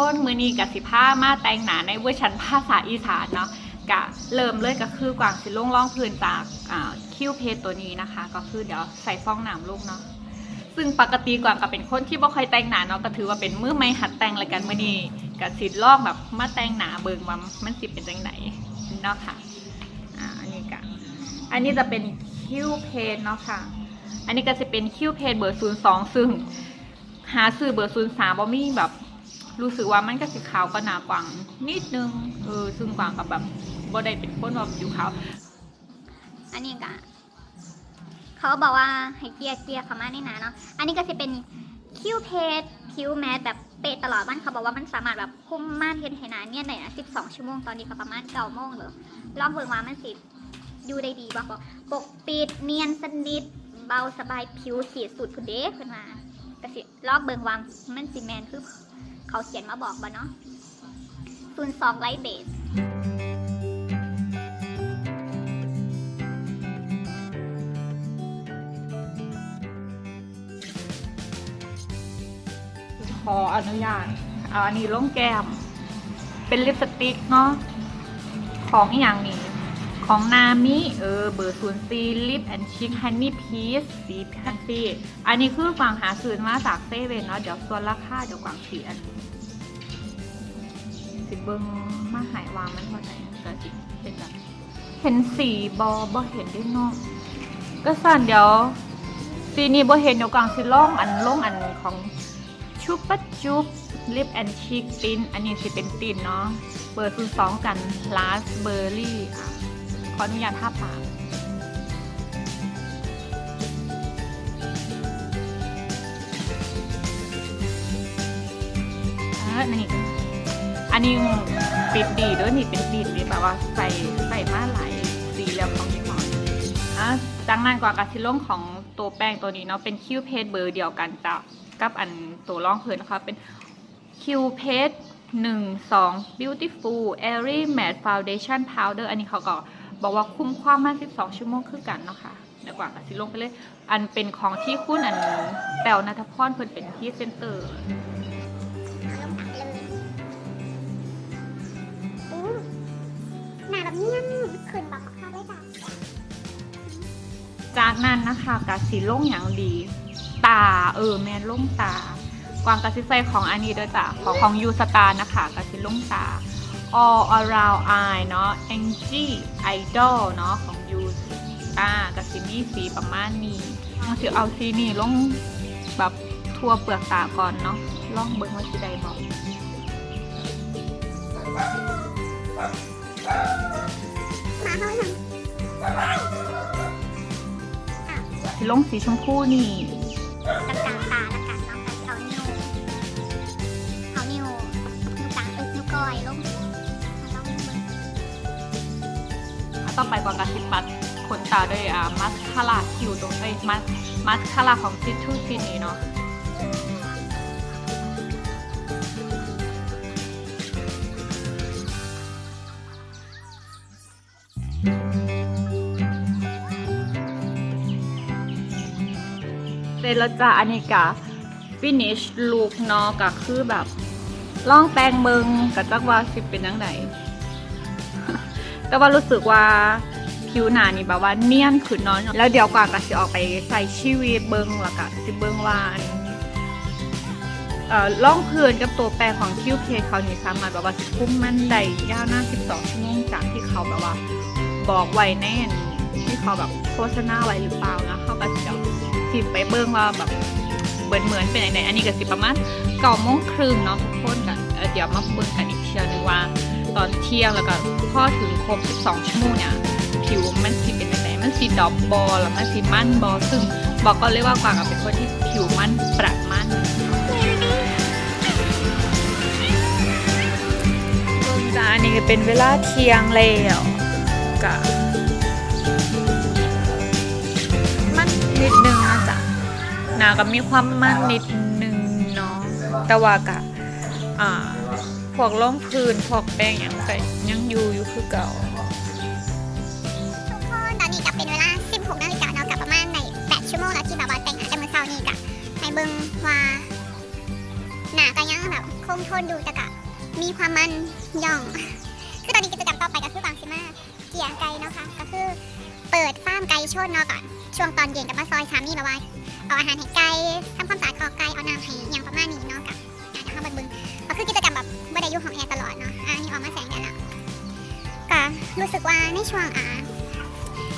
คนมือนีกับสิผ้ามาแต่งหนาในเวอร์ชันภาษาอีสานเนาะกะเริ่มเลยก็คือกวางสิล่งล่องพื้นจากคิวเพจตัวนี้นะคะ ก็คือเดี๋ยวใส่ฟองน้ำลูกเนาะซึ่งปกติกวางก็เป็นคนที่บ่ค่อยแต่งหนาเนาะก็ถือว่าเป็นมือไม่หัดแต่งเลยกันมือนีกับสิล่องแบบมาแต่งหนาเบิ่งว่ามันสิเป็นจังไหนเนาะค่ะอ่าอันนี้กะอันนี้จะเป็นคิวเพจเนาะค่ะ อันนี้ก็จะเป็นคิวเพจเบอร์ศูนย์สองซึ่งหาซื้อเบอร์ศูนย์สามบ่มีแบบ รู้สึกว่ามันก็สีขาวก็หนากว่างนิดนึงเออซึ่งกว่างกับแบบบ่ได้เป็นคนแบบผิวขาวอันนี้ก็เขาบอกว่าให้เกลียเกลียเขามาในหนาเนาะอันนี้ก็จะเป็นคิ้วเพจคิ้วแมสแบบเป๊ะตลอดมันเขาบอกว่ามันสามารถแบบคุมม่านเห็นให้หนาเนี่ยได้นะ12ชั่วโมงตอนนี้ก็ประมาณ9โมงเลยลองเบิ่งว่ามันสิอยู่ได้ดีบ่บอกปกปิดเนียนสนิทเบาสบายผิวขีดสุดพุ่นเด้ขึ้นมาก็สิลองเบิงว่ามันสิแมนคือ เขาเขียนมาบอกบ่เนาะ02ไลท์เบสขออนุญาตเอาอันนี้ลงแก้ม เป็นลิปสติกเนาะ ของอหย่างนี้ ของนามิเออเบอร์ศูนย์ซีลิปแอนชิคฮันนี่พีซสีพันซีอันนี้คือกวางหาซื้อมาจากเซเว่นเนาะเดี๋ยวส่วนราคาเดี๋ยวกวางสีอันสิเบิงมาหายวางมันเท่าไหร่ก็สิเป็นแบบเห็นสีบอบ่เห็นได้นอก ก็สั่นเดี๋ยวสีนี้บ่เห็นเดี๋ยวกวางสิล่องอันล่องอันของชุบปะจุบลิปแอนชิคตินอันนี้สิเป็นตินเนาะเบอร์ศูนย์สองกันลาสเบอร์รี่อะ ออนุญาตท่าปากอะอันนี้อันนี้ปิดดีด้วยนี่เป็นปิดดีแบบว่าใส่ใส่มาหลายสีแล้วของยี่ห้ออะจังนั้นกว่ากาซิลงของตัวแป้งตัวนี้เนาะเป็นคิวเพจเบอร์เดียวกันจ้ะกับอันตัวร่องพื้นนะคะเป็นคิวเพจหนึ่งสอง beautiful airy matte foundation powder อันนี้เขาก็ บอกว่าคุ้มความมาก12 ชั่วโมงคือกันเนาะค่ะเดี๋ยวกว่ากาซิลงไปเลย อันเป็นของที่คุณอันแปลวนัทพรเพิ่นเป็นที่เซนเตอร์เอาลงตักเลยอู้หนาแบบเนียนขึ้นแบบข้าวได้จ้ะจากนั้นนะคะกาสีลงอย่างดี ตาเออแม่นลงตากวางกาซิใส่ของอันนี้ด้วยจ้ะของของยูสตาร์นะคะกาซิลงตา all around eye เนาะ Angie Idol เนาะของยูตากาซิมี่สีประมาณนี้เอาสิเอาสีนี่ลงแบบทั่วเปลือกตาก่อนเนาะลองเบิ่งว่าสิได้บอกสิลงสีชมพูนี่ ต่อไปกวางกาซิปัดขนตาด้วยอ่ามัสคาร่าคิวตรงเอ้ยมัสมัสคาร่าของซิทูซินี้เนาะเสร็จแล้วจ้ะอันนี้กะ finish look เนาะก็คือแบบล่องแปรงเบิงกับจักว่าสิเป็นยังไง แต่ว่ารู้สึกว่าผิวหนานี่แบบว่าเนียนขึ้นเนาะแล้วเดี๋ยวกว่าก็สิออกไปใส่ชีวิตเบิงแล้วก็สิเบิงว่านเอ่อล่องพื้นกับตัวแปรของคิวเคเขานี่สามารถแบบว่าสิคุ้มมันได้ยาวนา12 ชั่วโมงจากที่เขาแบบว่าบอกไว้แน่นที่เขาแบบโฆษณาไว้หรือเปล่านะเขาก็จะสิไปเบิ่งว่าแบบเหมือนเหมือนเป็นยังไงอันนี้ก็สิประมาณเก้าโมงครึ่งเนาะทุกคนกันเดี๋ยวมาเบิ่งกันอีกเทียนึงว่า ที่ยงแล้วก็พอถึงครบ 12 ชั่วโมงเนี่ยผิวมันสิเป็นยังไงมันสีดอบบอแล้วมันสีมั่นบอซึ่งบอกก็เลยว่ากวางเป็นคนที่ผิวมั่นประมั่นจ้าอันนี้ก็เป็นเวลาเที่ยงแล้วกะมันนิดนึงนะจ๊ะหนาก็มีความมั่นนิดนึงเนาะแต่ว่ากะอ่า พวกร่องพื้นพวกแป้งอย่างก็ยังอยู่อยู่คือเก่าทุกคนตอนนี้ก็เป็นเวลา 16นาฬิกาเนาะกับประมาณใน8ชั่วโมงแล้วที่แบบว่าแต่งหน้าแต่มื้อเช้านี้กะให้เบิ่งว่าหนาก็ยังแบบคงทนอยู่แต่กะมีความมันย่อง คือตอนนี้กิจกรรมต่อไปก็คือบางซิมาเกี่ยไก่เนาะค่ะก็คือเปิดฟาร์มไก่ชนเนาะก่อนช่วงตอนเย็นกับมาซอยสามีแบบว่าเอาอาหารให้ไก่ทำ รู้สึกว่าในช่วงอ่า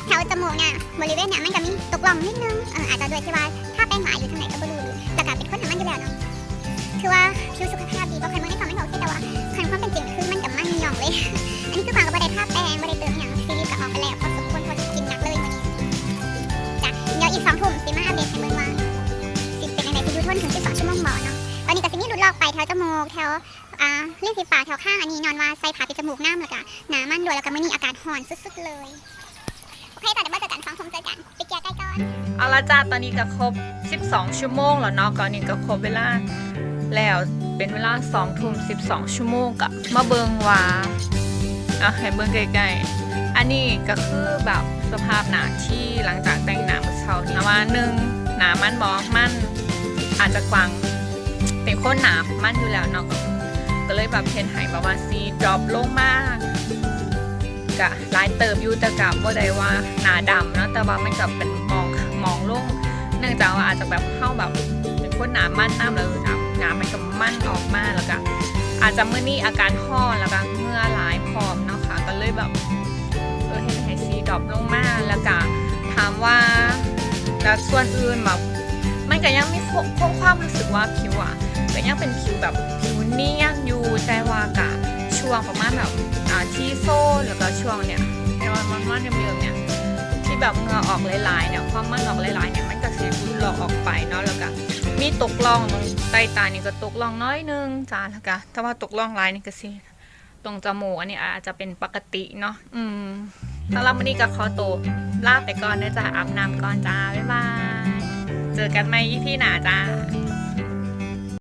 แถวจมูกเนี่ยบริเวณเนี่ยมันก็มีตกล่องนิดนึงเอออาจจะด้วยที่ว่าถ้าแป้งหมาอยู่ทางไหนก็ไม่รู้แต่ก็เป็นคนทำมันอยู่แล้วเนาะคือว่าผิวสุขภาพดีเพราะคันเมื่อในความไม่โอเคแต่ว่าคันความเป็นจริงคือมันกับมันหย่องเลย อันนี้คือความกับบัไดภาพแปลงบัไดเติมอย่างซีรีส์ก็ออกไปแล้วพอสมควรพอจะกินหนักเลยวันนี้จ้ะเดี๋ยวอีกสองทุ่มสิมาอัปเดตให้เบิ่งว่าสิเป็นยังไงที่ยูทนถึงสิบสองชั่วโมงบ่เนาะตอนนี้ก็สิมีหลุดลอกไปแถวจมูกแถว อ่าเรื่องสีปากแถวข้างอันนี้นอนว่าใส่ผ้าปิดจมูกน้ำแล้วก็หนามันด้วยแล้วก็มันมีอากาศห่อนสุดๆเลยโอเคตอนเดี๋ยวมาเจอกันสองทุ่มเจอกันไปเกียร์ใกล้ก่อนเอาละจ้าตอนนี้ก็ครบ 12 ชั่วโมงแล้วเนาะก่อนนี้ก็ครบเวลาแล้วเป็นเวลา2ทุ่ม12 ชั่วโมงกะมาเบิงว่าอะให้เบิงใกล้ๆอันนี้ก็คือแบบสภาพหนาที่หลังจากแต่งหน้าเมื่อเช้านะว่าหนึ่งหนามันบอมันอาจจะกวางเป็นคนหนามันอยู่แล้วเนาะ ก็เลยแบบเพนห้แบบว่าซีดรอปลงมากกะลายเติบอยู่แต่กับว่าได้ว่าหนาดำเนาะแต่ว่ามันกับเป็นมองมองลงเนื่องจากว่าอาจจะแบบเข้าแบบเป็นคนหนามั่นน้ำเลยนะหนามันกับมั่นออกมาแล้วก็อาจจะเมื่อนี้อาการห่อแล้วก็เหงื่อหลายพร้อมเนาะค่ะก็เลยแบบเออเห็นไฮซีดรอปลงมากแล้วก็ถามว่าแล้วส่วนอื่นแบบมันก็ยังมีคงคงความรู้สึกว่าผิวอะก็ยังเป็นผิวแบบ นี่ยนอยู่แต่ว่ากะช่วงประมาณแบบอ่าที่โซ่แล้วก็ช่วงเนี่ยในวันมันมันเดิมๆเนี่ยที่แบบเงื่ออกหลายๆเนี่ยความมันออกหลายๆเนี่ยมันก็สีบุหลอกออกไปเนาะแล้วก็มีตกล่องตรงใต้ตานี่ก็ตกล่องน้อยนึงจ้าแล้วก็ถ้าว่าตกล่องลายนี่ก็สิตรงจมูกอันนี้อาจจะเป็นปกติเนาะอืมสำหรับวันนี้ก็ขอตัวลาไปก่อนนะจ้าอาบน้ำก่อนจ้าบ๊ายบายเจอกันใหม่อีพี่หนาจ้า